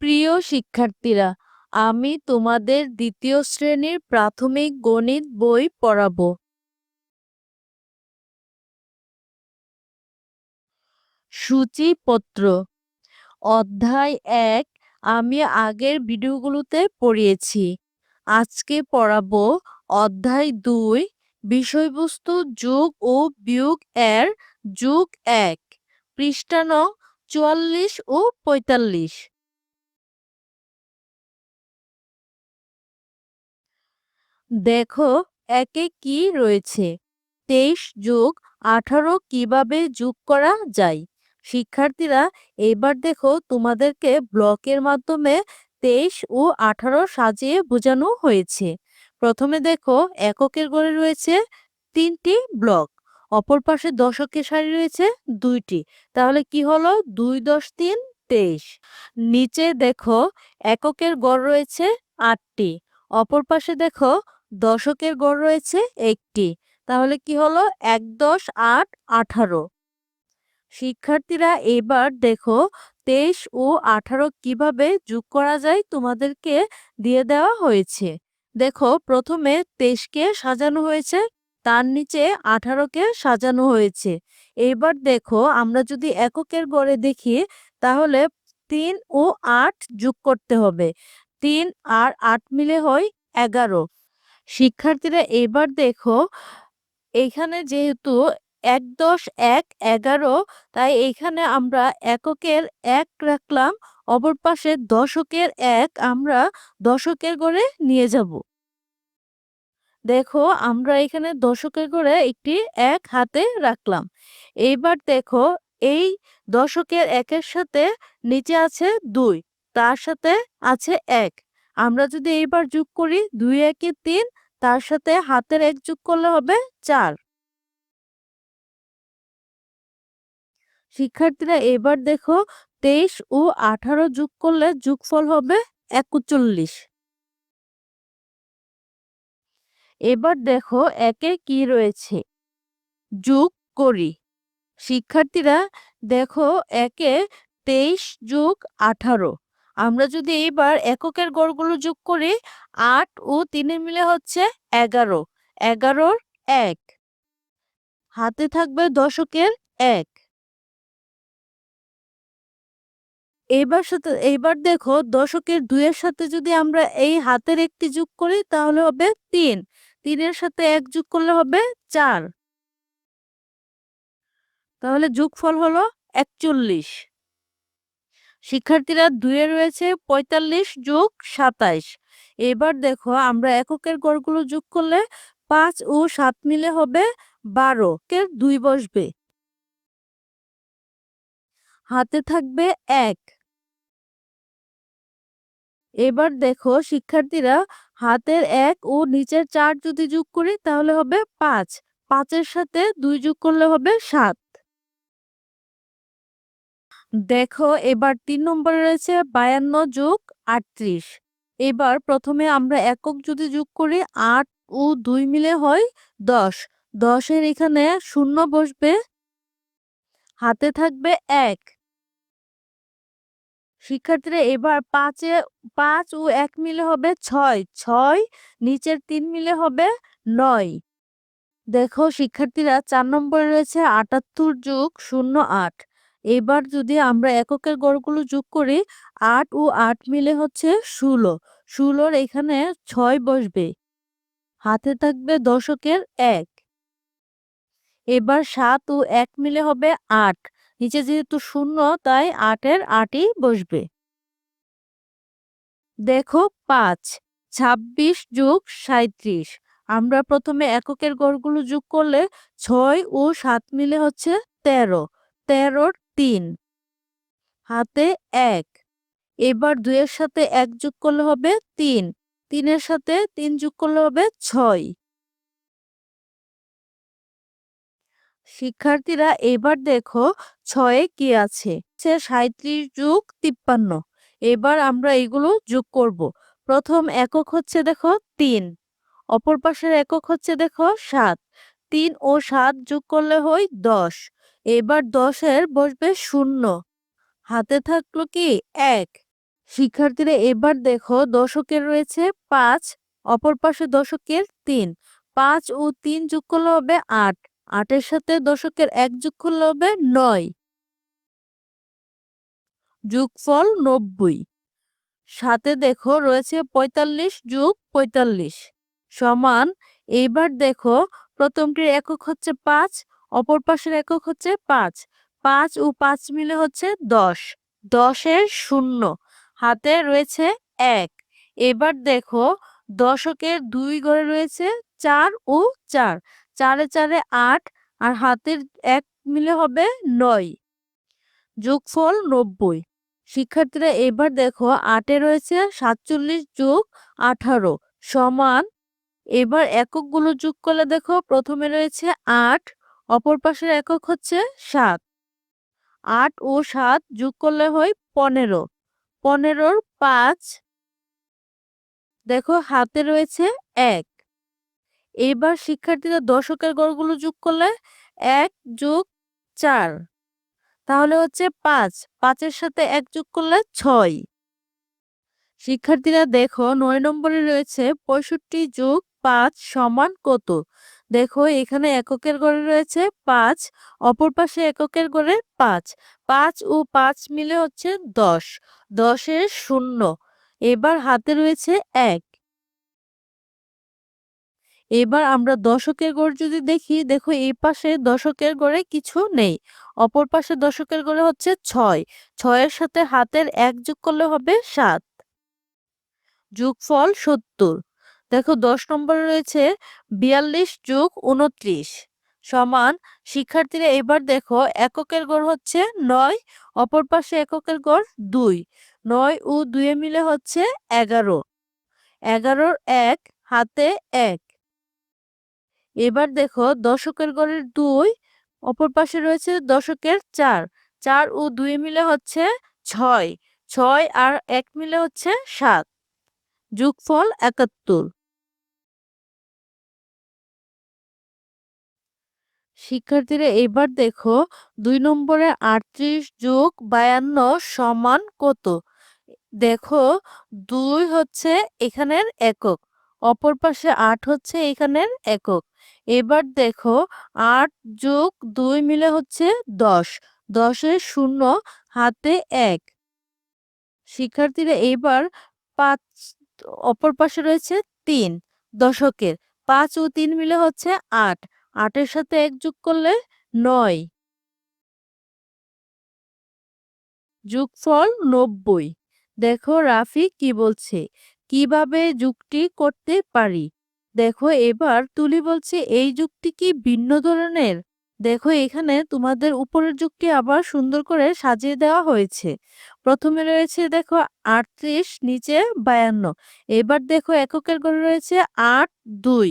প্রিয় শিক্ষার্থীরা, আমি তোমাদের দ্বিতীয় শ্রেণির প্রাথমিক গণিত বই পড়াবো। সূচিপত্র। অধ্যায় এক, আমি আগের ভিডিওগুলোতে পড়িয়েছি। আজকে পড়াবো অধ্যায় দুই, বিষয়বস্তু যোগ ও বিয়োগ এর যোগ এক। পৃষ্ঠা নং, চুয়াল্লিশ ও পঁয়তাল্লিশ। দেখো একে কি রয়েছে। তেইশ যোগ আঠারো কীভাবে যোগ করা যায়? শিক্ষার্থীরা, এবার দেখো তোমাদেরকে ব্লকের মাধ্যমে তেইশ ও আঠারো সাজিয়ে বোঝানো হয়েছে। প্রথমে দেখো এককের গড়ে রয়েছে তিনটি ব্লক, অপর পাশে দশকের সারি রয়েছে দুইটি। তাহলে কি হলো? দুই দশ তিন তেইশ। নিচে দেখো এককের গড় রয়েছে আটটি, অপর পাশে দেখো দশকের গড় রয়েছে একটি। তাহলে কি হলো? এক দশ আট আঠারো। শিক্ষার্থীরা এবার দেখো, তেইশ ও আঠারো কীভাবে যোগ করা যায় তোমাদেরকে দিয়ে দেওয়া হয়েছে। দেখো, প্রথমে তেইশকে সাজানো হয়েছে, তার নিচে আঠারোকে সাজানো হয়েছে। এবার দেখো, আমরা যদি এককের গড়ে দেখি, তাহলে তিন ও আট যোগ করতে হবে। তিন আর আট মিলে হয় এগারো। শিক্ষার্থীরা এবার দেখো, এখানে যেহেতু এক দশ এক এগারো, তাই এখানে আমরা এককের এক রাখলাম, অপর পাশে দশকের এক আমরা দশকের গড়ে নিয়ে যাব। দেখো, আমরা এখানে দশকের গড়ে একটি এক হাতে রাখলাম। এইবার দেখো, এই দশকের একের সাথে নিচে আছে দুই, তার সাথে আছে এক। আমরা যদি এইবার যোগ করি দুই, একে তিন, তার সাথে হাতের এক যোগ করলে হবে চার। শিক্ষার্থীরা এবার দেখো তেইশ ও আঠারো যোগ করলে যোগফল হবে একচল্লিশ। এবার দেখো একে কি রয়েছে? যোগ করি। শিক্ষার্থীরা দেখো একে তেইশ যোগ আঠারো। আমরা যদি এইবার এককের গড়গুলো যোগ করি, আট ও তিনে মিলে হচ্ছে এগারো। এগারোর এক। হাতে থাকবে দশকের এক। এইবার সাথে, এইবার দেখো দশকের দুইয়ের সাথে যদি আমরা এই হাতের একটি যোগ করি, তাহলে হবে তিন। তিনের সাথে এক যোগ করলে হবে চার। তাহলে যোগফল হলো একচল্লিশ। শিক্ষার্থীরা দুয়ে রয়েছে পঁয়তাল্লিশ যোগ সাতাইশ। এবার দেখো আমরা এককের গড়গুলো যোগ করলে পাঁচ ও সাত মিলে হবে বারো। কে দুই বসবে। হাতে থাকবে এক। এবার দেখো শিক্ষার্থীরা হাতের এক ও নিচের চার যদি যোগ করি তাহলে হবে পাঁচ। পাঁচের সাথে দুই যোগ করলে হবে সাত। দেখো, এবার তিন নম্বরে রয়েছে বায়ান্ন যোগ আটত্রিশ। এবার প্রথমে আমরা একক যদি যোগ করি, আট ও দুই মিলে হয় দশ। দশের এখানে শূন্য বসবে, হাতে থাকবে এক। শিক্ষার্থীরা, এবার পাঁচে, পাঁচ ও এক মিলে হবে ছয়। ছয়, নিচের তিন মিলে হবে নয়। দেখো, শিক্ষার্থীরা, চার নম্বরে রয়েছে আটাত্তর যোগ শূন্য আট। এবার যদি আমরা এককের গড়গুলো যোগ করি, আট ও আট মিলে হচ্ছে ষোলো। ষোলোর এখানে ছয় বসবে। হাতে থাকবে দশকের এক। এবার সাত ও এক মিলে হবে আট। নিচে যেহেতু শূন্য, তাই আটের আটই বসবে। দেখো পাঁচ। ছাব্বিশ যোগ সাঁত্রিশ আমরা প্রথমে এককের গড়গুলো যোগ করলে ছয় ও সাত মিলে হচ্ছে তেরো। তেরোর তিন। হাতে এক। এবার দুইয়ের সাথে এক যোগ করলে হবে তিন। তিনের সাথে তিন যোগ করলে হবে ছয়। শিক্ষার্থীরা, এবার দেখো ছয়ে কি আছে? সে সাঁত্রিশ যোগ তিপ্পান্ন। এবার আমরা এগুলো যোগ করব। প্রথম একক হচ্ছে দেখো তিন। অপর পাশের একক হচ্ছে দেখো সাত। তিন ও সাত যোগ করলে হয় দশ। এবার দশের বসবে শূন্য। হাতে থাকল কি? এক। শিক্ষার্থীরা এবার দেখো দশকের রয়েছে পাঁচ, অপর পাশে দশকের তিন। পাঁচ ও তিন যোগ করলে হবে আট। আটের সাথে দশকের এক যোগ করলে হবে নয়। যোগফল নব্বই। সাথে দেখো রয়েছে পঁয়তাল্লিশ যোগ পঁয়তাল্লিশ। সমান এইবার দেখো প্রথমটির একক হচ্ছে পাঁচ অপর পাশের একক হচ্ছে পাঁচ। পাঁচ ও পাঁচ মিলে হচ্ছে দশ। দশের শূন্য। হাতে রয়েছে এক। এবার দেখো দশকের দুই ঘরে রয়েছে চার ও চার। চারে চারে আট আর হাতের এক মিলে হবে নয়। যোগফল নব্বই। শিক্ষার্থীরা এবার দেখো আটে রয়েছে সাতচল্লিশ যোগ আঠারো সমান। এবার এককগুলো যোগ করলে দেখো প্রথমে রয়েছে আট অপর পাশের একক হচ্ছে সাত। আট ও সাত যোগ করলে হয় পনেরো। পনেরোর পাঁচ দেখো হাতে রয়েছে এক। এবার শিক্ষার্থীরা দশকের গড়গুলো যোগ করলে এক যোগ চার। তাহলে হচ্ছে পাঁচ। পাঁচের সাথে এক যোগ করলে ছয়। শিক্ষার্থীরা দেখো নয় নম্বরে রয়েছে পঁয়ষট্টি যোগ পাঁচ সমান কত? দেখো এখানে এককের গড়ে রয়েছে পাঁচ, অপর পাশে এককের গড়ে পাঁচ। পাঁচ ও পাঁচ মিলে হচ্ছে দশ। দশের শূন্য। এবার হাতে রয়েছে এক। এবার আমরা দশকের গড় যদি দেখি, দেখো এই পাশে দশকের গড়ে কিছু নেই। অপর পাশে দশকের গড়ে হচ্ছে ছয়। ছয়ের সাথে হাতের এক যোগ করলে হবে সাত। যোগফল সত্তর। দেখো দশ নম্বরে রয়েছে বিয়াল্লিশ যোগ উনত্রিশ সমান শিক্ষার্থীরা এবার দেখো এককের গড় হচ্ছে নয়, অপর পাশে এককের গড় দুই। নয় ও দুয়ে মিলে হচ্ছে এগারো। এগারোর এক, হাতে এক। এবার দেখো দশকের গড়ের দুই, অপর পাশে রয়েছে দশকের চার। চার ও দুই মিলে হচ্ছে ছয়। ছয় আর এক মিলে হচ্ছে সাত। যোগফল একাত্তর। শিক্ষার্থীরা, এবার দেখো দুই নম্বরে আটত্রিশ যোগ বায়ান্ন সমান কত? দেখো দুই হচ্ছে এখানের একক, অপর পাশে আট হচ্ছে এখানের একক। এবার দেখো আট যোগ দুই মিলে হচ্ছে দশ, দশের শূন্য হাতে এক। শিক্ষার্থীরা, এবার পাঁচ অপর পাশে রয়েছে তিন দশকের। পাঁচ ও তিন মিলে হচ্ছে আট। আটের সাথে এক যোগ করলে নয়। যোগফল নব্বই। দেখো রাফি কি বলছে, কীভাবে যুগটি করতে পারি? দেখো এবার তুলি বলছে, এই যুগটি কি ভিন্ন ধরনের? দেখো এখানে তোমাদের উপরের যুগটি আবার সুন্দর করে সাজিয়ে দেওয়া হয়েছে। প্রথমে রয়েছে দেখো আটত্রিশ, নিচে বায়ান্ন। এবার দেখো এককের ঘরে রয়েছে আট, দুই।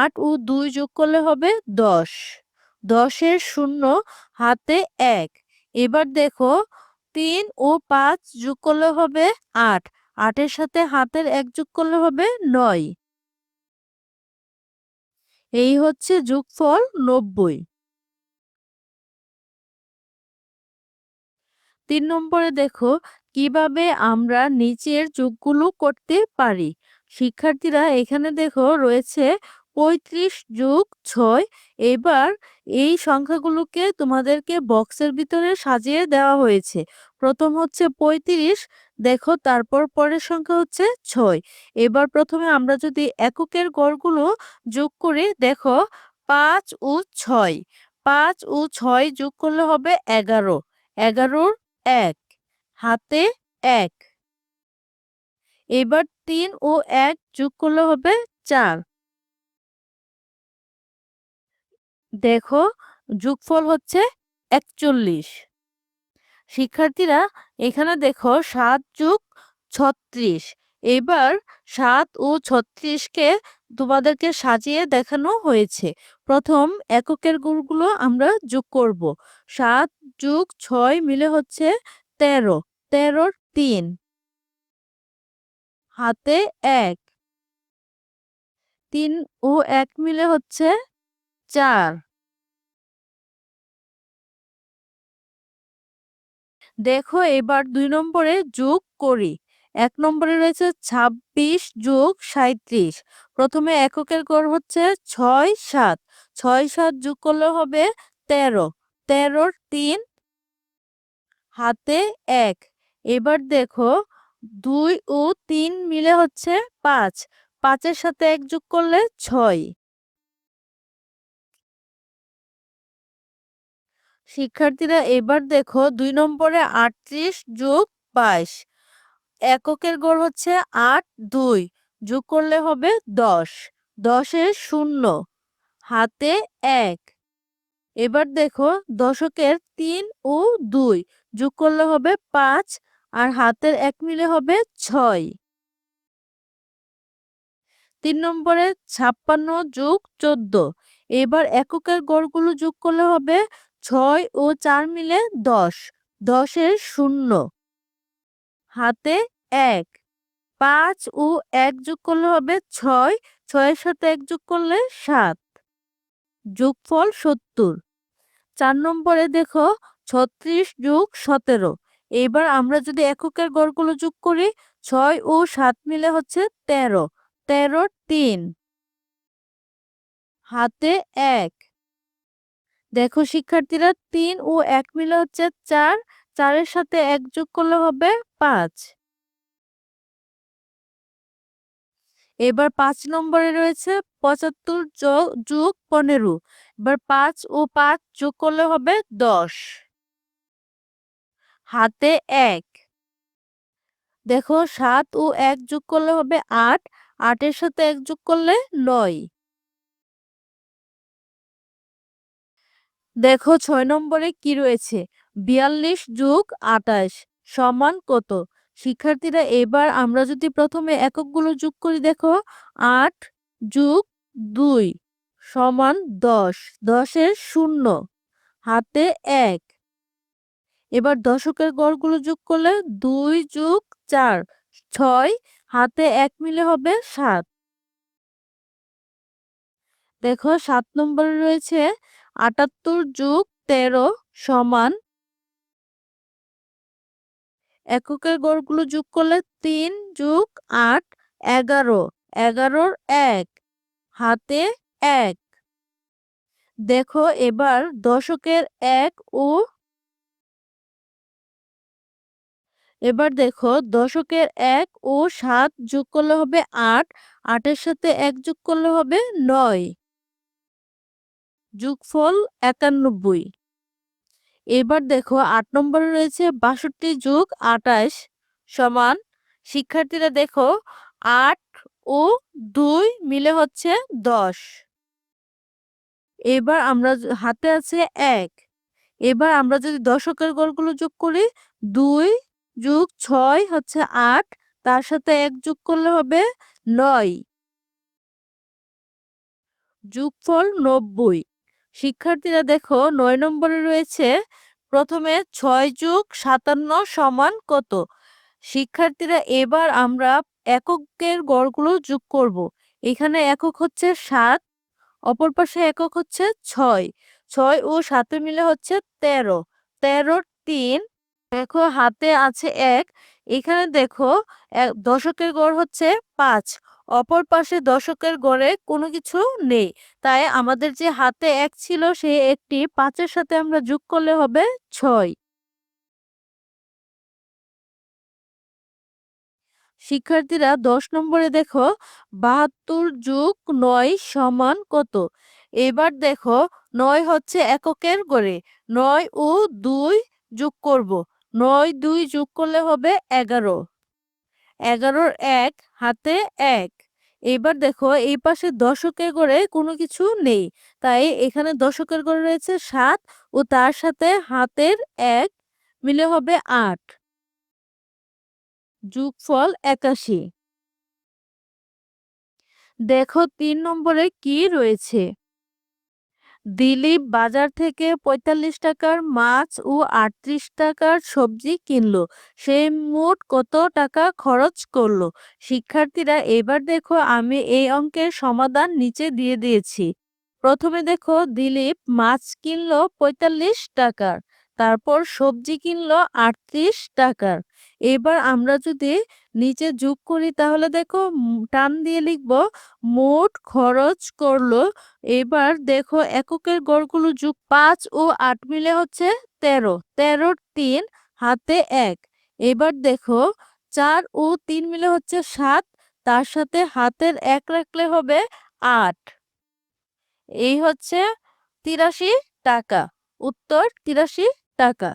আট ও দুই যোগ করলে হবে দশ। দশের শূন্য, হাতে এক। এবার দেখো তিন ও পাঁচ যোগ করলে হবে আট। আটের সাথে হাতের এক যোগ করলে হবে নয়। এই হচ্ছে যোগফল নব্বই। তিন নম্বরে দেখো, কীভাবে আমরা নিচের যোগগুলো করতে পারি? শিক্ষার্থীরা এখানে দেখো রয়েছে পঁয়ত্রিশ যোগ ছয়, এবার এই সংখ্যাগুলোকে তোমাদেরকে বক্সের ভিতরে সাজিয়ে দেওয়া হয়েছে। প্রথম হচ্ছে পঁয়ত্রিশ, দেখো তারপর পরের সংখ্যা হচ্ছে ছয়। এবার প্রথমে আমরা যদি এককের গড়গুলো যোগ করি, দেখো পাঁচ ও ছয়, পাঁচ ও ছয় যোগ করলে হবে এগারো। এগারোর এক, হাতে এক। এবার তিন ও এক যোগ করলে হবে চার। দেখো, যোগফল হচ্ছে একচল্লিশ। শিক্ষার্থীরা, এখানে দেখো সাত যুগ ছত্রিশ। এবার সাত ও ছত্রিশকে তোমাদেরকে সাজিয়ে দেখানো হয়েছে। প্রথম এককের গুণগুলো আমরা যোগ করব। সাত যোগ ছয় মিলে হচ্ছে তেরো। তেরোর তিন। হাতে এক। তিন ও এক মিলে হচ্ছে চার। দেখো এবার দুই নম্বরে যোগ করি। এক নম্বরে রয়েছে ছাব্বিশ যোগ সাঁত্রিশ প্রথমে এককের গড় হচ্ছে ছয় সাত। ছয় সাত যোগ করলে হবে তেরো। তেরোর তিন হাতে এক। এবার দেখো দুই ও তিন মিলে হচ্ছে পাঁচ। পাঁচের সাথে এক যোগ করলে ছয়। শিক্ষার্থীরা এবার দেখো দুই নম্বরে আটত্রিশ যোগ বাইশ। এককের গড় হচ্ছে আট, দুই, যোগ করলে হবে দশ। দশের শূন্য, হাতে এক। এবার দেখো দশকের তিন ও দুই, যোগ করলে হবে পাঁচ আর হাতের এক মিলে হবে ছয়। তিন নম্বরে ছাপ্পান্ন যোগ চোদ্দ, এবার এককের গড়গুলো যোগ করলে হবে ছয় ও চার মিলে দশ। দশের শূন্য। হাতে এক। পাঁচ ও এক যোগ করলে হবে ছয়, ছয়ের সাথে এক যোগ করলে সাত। যোগফল সত্তর। চার নম্বরে দেখো, ছত্রিশ যোগ সতেরো। এবার আমরা যদি এককের গড়গুলো যোগ করি, ছয় ও সাত মিলে হচ্ছে তেরো। তেরো তিন। হাতে এক। দেখো শিক্ষার্থীরা তিন ও এক মিলে হচ্ছে চার চারের সাথে এক যোগ করলে হবে পাঁচ। এবার পাঁচ নম্বরে রয়েছে পঁচাত্তর যোগ পনেরো। এবার পাঁচ ও পাঁচ যোগ করলে হবে দশ। হাতে এক। দেখো সাত ও এক যোগ করলে হবে আট, আটের সাথে এক যোগ করলে নয়। দেখো ছয় নম্বরে কি রয়েছে? বিয়াল্লিশ যোগ আটাশ সমান কত? শিক্ষার্থীরা, এবার আমরা যদি প্রথমে এককগুলো যোগ করি, দেখো আট যোগ দুই সমান দশ। দশের শূন্য, হাতে এক। এবার দশকের গড়গুলো যোগ করলে দুই যোগ চার, ছয়, হাতে এক মিলে হবে সাত। দেখো সাত নম্বরে রয়েছে আটাত্তর যোগ তেরো সমান এককের গড়গুলো যোগ করলে তিন যোগ আট, এগারো। এগারোর এক, হাতে এক। দেখো এবার দশকের এক ও এবার দেখো দশকের এক ও সাত যোগ করলে হবে আট, আটের সাথে এক যোগ করলে হবে নয়। যোগফল একানব্বই। এবার দেখো আট নম্বরে রয়েছে বাষট্টি যোগ আটাশ সমান শিক্ষার্থীরা দেখো আট ও দুই মিলে হচ্ছে দশ। এবার আমরা হাতে আছে এক। এবার আমরা যদি দশকের গড়গুলো যোগ করি, দুই যোগ ছয় হচ্ছে আট, তার সাথে এক যোগ করলে হবে নয়। যোগফল নব্বই। শিক্ষার্থীরা দেখো নয় নম্বরে রয়েছে, প্রথমে ছয় যুগ সাতান্ন সমান কত? শিক্ষার্থীরা এবার আমরা এককের গড়গুলো যোগ করব। এখানে একক হচ্ছে সাত, অপর পাশে একক হচ্ছে ছয়। ছয় ও সাতে মিলে হচ্ছে তেরো। তেরো তিন, দেখো হাতে আছে এক। এখানে দেখো দশকের গড় হচ্ছে পাঁচ। অপর পাশে দশকের গড়ে কোনো কিছু নেই। তাই আমাদের যে হাতে এক ছিল, সে একটি পাঁচের সাথে আমরা যোগ করলে হবে ছয়। শিক্ষার্থীরা দশ নম্বরে দেখো, বাহাত্তর যোগ নয় সমান কত? এবার দেখো, নয় হচ্ছে এককের গড়ে। নয় ও দুই যোগ করব। নয় দুই যোগ করলে হবে এগারো। এগারোর এক, হাতে এক। এবার দেখো, এই পাশে দশকের গড়ে কোনো কিছু নেই। তাই এখানে দশকের গড়ে রয়েছে সাত ও তার সাথে হাতের এক মিলে হবে আট। যোগফল একাশি। দেখো, তিন নম্বরে কি রয়েছে? দিলীপ বাজার থেকে পঁয়তাল্লিশ টাকার মাছ ও আটত্রিশ টাকার সবজি কিনলো। সে মোট কত টাকা খরচ করল? শিক্ষার্থীরা, এবার দেখো আমি এই অঙ্কের সমাধান নিচে দিয়ে দিয়েছি। প্রথমে দেখো দিলীপ মাছ কিনলো পঁয়তাল্লিশ টাকার। তারপর সবজি কিনলো আটত্রিশ টাকার। এবার আমরা যদি নিচে যোগ করি তাহলে দেখো টান দিয়ে লিখব, মোট খরচ করল, এবার দেখো এককের গড়গুলো যোগ পাঁচ ও আট মিলে হচ্ছে তেরো তেরোর তিন, হাতে এক। এবার দেখো চার ও তিন মিলে হচ্ছে সাত, তার সাথে হাতের এক রাখলে হবে আট। এই হচ্ছে তিরাশি টাকা। উত্তর তিরাশি টাকা।